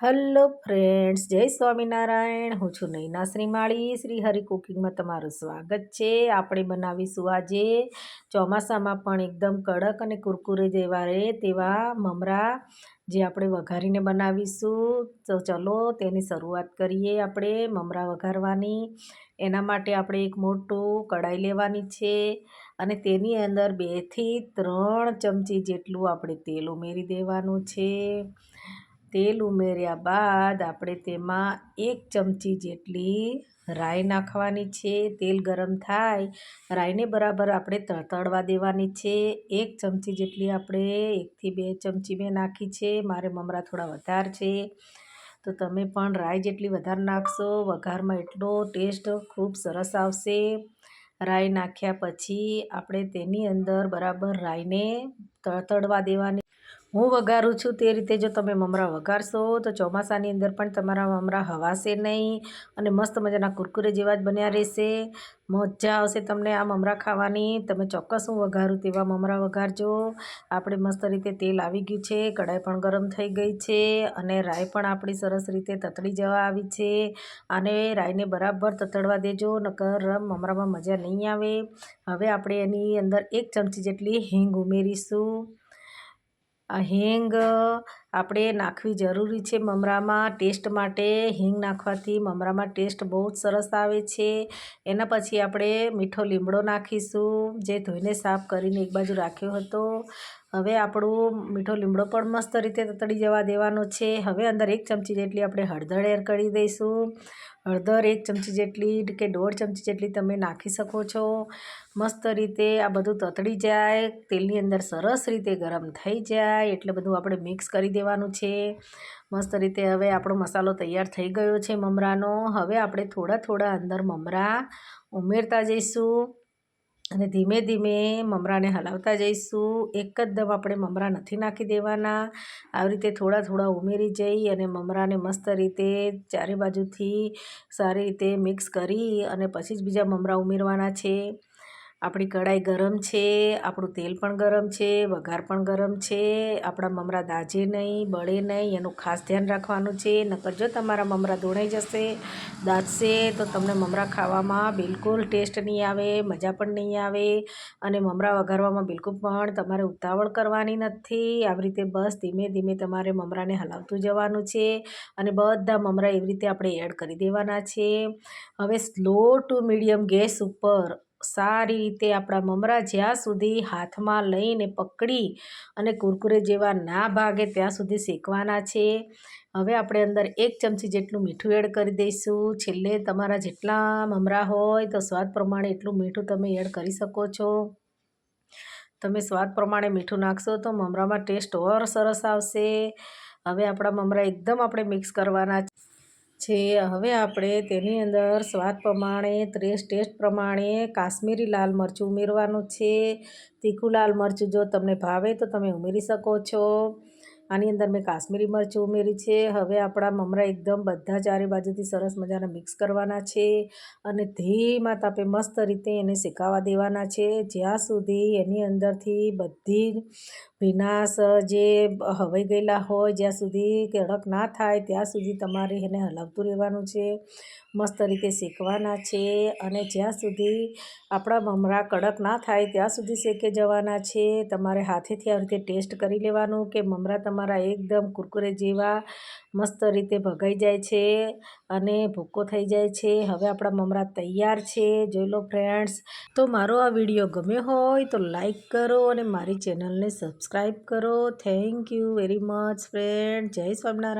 Hello friends, જય સ્વામિનારાયણ. હું છું નૈના શ્રીમાળી. શ્રી હરિ કુકિંગમાં તમારું સ્વાગત છે. આપણે બનાવીશું આજે ચોમાસામાં પણ એકદમ કડક અને કુરકુરે જેવા રહે તેવા મમરા જે આપણે વઘારીને બનાવીશું. તો ચલો તેની શરૂઆત કરીએ આપણે મમરા વઘારવાની. એના માટે આપણે એક મોટું કડાઈ લેવાની છે અને તેની અંદર બેથી ત્રણ ચમચી જેટલું આપણે તેલ ઉમેરી દેવાનું છે. તેલ ઉમેર્યા બાદ આપણે તેમાં એક ચમચી જેટલી રાઈ નાખવાની છે. તેલ ગરમ થાય, રાઈને બરાબર આપણે તળતળવા દેવાની છે. એક ચમચી જેટલી આપણે એકથી બે ચમચી મેં નાખી છે. મારે મમરા થોડા વધારે છે. તો તમે પણ રાઈ જેટલી વધારે નાખશો, વઘારમાં એટલો ટેસ્ટ ખૂબ સરસ આવશે. રાઈ નાખ્યા પછી આપણે તેની અંદર બરાબર રાઈને તળતળવા દેવાની હું વઘારું છું તે રીતે જો તમે મમરા વઘારશો, તો ચોમાસાની અંદર પણ તમારા મમરા હવાશે નહીં અને મસ્ત મજાના કુરકુરે જેવા જ બન્યા રહેશે. મજા આવશે તમને આ મમરા ખાવાની. તમે ચોક્કસ હું વઘારું તેવા મમરા વઘારજો. આપણે મસ્ત રીતે તેલ આવી ગયું છે, કઢાઈ પણ ગરમ થઈ ગઈ છે અને રાઈ પણ આપણી સરસ રીતે તતડી જવા આવી છે. અને રાઈને બરાબર તતડવા દેજો, નકર મમરામાં મજા નહીં આવે. હવે આપણે એની અંદર એક ચમચી જેટલી હિંગ ઉમેરીશું. આ હિંગ આપણે નાખવી જરૂરી છે. મમરામાં ટેસ્ટ માટે હિંગ નાખવાથી મમરામાં ટેસ્ટ બહુ જ સરસ આવે છે. એના પછી આપણે મીઠો લીમડો નાખીશું, જે ધોઈને સાફ કરીને એક બાજુ રાખ્યો હતો. હવે આપણું મીઠો લીમડો પણ મસ્ત રીતે તતડી જવા દેવાનો છે. હવે અંદર એક ચમચી જેટલી આપણે હળદર એડ કરી દઈશું. હળદર એક ચમચી જેટલી કે દોઢ ચમચી જેટલી તમે નાખી શકો છો. મસ્ત રીતે આ બધું તતડી જાય, તેલની અંદર સરસ રીતે ગરમ થઈ જાય, એટલે બધું આપણે મિક્સ કરી દેવાનું છે. મસ્ત રીતે હવે આપણો મસાલો તૈયાર થઈ ગયો છે મમરાનો. હવે આપણે થોડા થોડા અંદર મમરા ઉમેરતા જઈશું અને ધીમે ધીમે મમરાને હલાવતા જઈશું. એક જ દમ આપણે મમરા નથી નાખી દેવાના. આવી રીતે થોડા થોડા ઉમેરી જઈ અને મમરાને મસ્ત રીતે ચારે બાજુથી સારી રીતે મિક્સ કરી અને પછી જ બીજા મમરા ઉમેરવાના છે. આપણી કઢાઈ ગરમ છે, આપણું તેલ પણ ગરમ છે, વઘાર પણ ગરમ છે, આપણા મમરા દાજે નહીં, બળે નહીં, એનું ખાસ ધ્યાન રાખવાનું છે. નકર જો તમારા મમરા ધોણાઈ જશે, દાજશે, તો તમને મમરા ખાવામાં બિલકુલ ટેસ્ટ નહીં આવે, મજા પણ નહીં આવે અને મમરા વઘારવામાં બિલકુલ પણ તમારે ઉતાવળ કરવાની નથી. આવી રીતે બસ ધીમે ધીમે તમારે મમરાને હલાવતું જવાનું છે અને બધા મમરા એવી રીતે આપણે એડ કરી દેવાના છે. હવે સ્લો ટુ મીડિયમ ગેસ ઉપર સારી રીતે આપણા મમરા જ્યાં સુધી હાથમાં લઈને પકડી અને કુરકુરે જેવા ના ભાગે ત્યાં સુધી શેકવાના છે. હવે આપણે અંદર એક ચમચી જેટલું મીઠું એડ કરી દઈશું. છેલ્લે તમારા જેટલા મમરા હોય તો સ્વાદ પ્રમાણે એટલું મીઠું તમે એડ કરી શકો છો. તમે સ્વાદ પ્રમાણે મીઠું નાખશો તો મમરામાં ટેસ્ટ ઓર સરસ આવશે. હવે આપણા મમરા એકદમ આપણે મિક્સ કરવાના છે. હવે આપણે તેની અંદર સ્વાદ પ્રમાણે, ટેસ્ટ પ્રમાણે કાશ્મીરી લાલ મરચું ઉમેરવાનું છે. તીખું લાલ મરચું જો તમને ભાવે તો તમે ઉમેરી શકો છો. આની અંદર મેં કાશ્મીરી મરચું ઉમેરી છે. હવે આપણા મમરા એકદમ બધા ચારે બાજુથી સરસ મજાના મિક્સ કરવાના છે અને ધીમા તાપે મસ્ત રીતે એને શેકાવા દેવાના છે. જ્યાં સુધી એની અંદરથી બધી ભીનાશ જે હવાઈ ગયેલા હોય, જ્યાં સુધી કડક ના થાય, ત્યાં સુધી તમારે એને હલાવતું રહેવાનું છે, મસ્ત રીતે શેકવાના છે અને જ્યાં સુધી આપણા મમરા કડક ના થાય, ત્યાં સુધી શેકે જવાના છે. તમારે હાથેથી આવી રીતે ટેસ્ટ કરી લેવાનું કે મમરા તમારા એકદમ કુરકુરે જેવા મસ્ત રીતે ભગાઈ જાય છે અને ભૂકો થઈ જાય છે. હવે આપણા મમરા તૈયાર છે. જોઈ લો ફ્રેન્ડ્સ તો મારો આ વીડિયો ગમ્યો હોય તો લાઈક કરો અને મારી ચેનલને સબસ્ક્રાઈબ કરો. Thank you very much friend જય સ્વામિનારાયણ.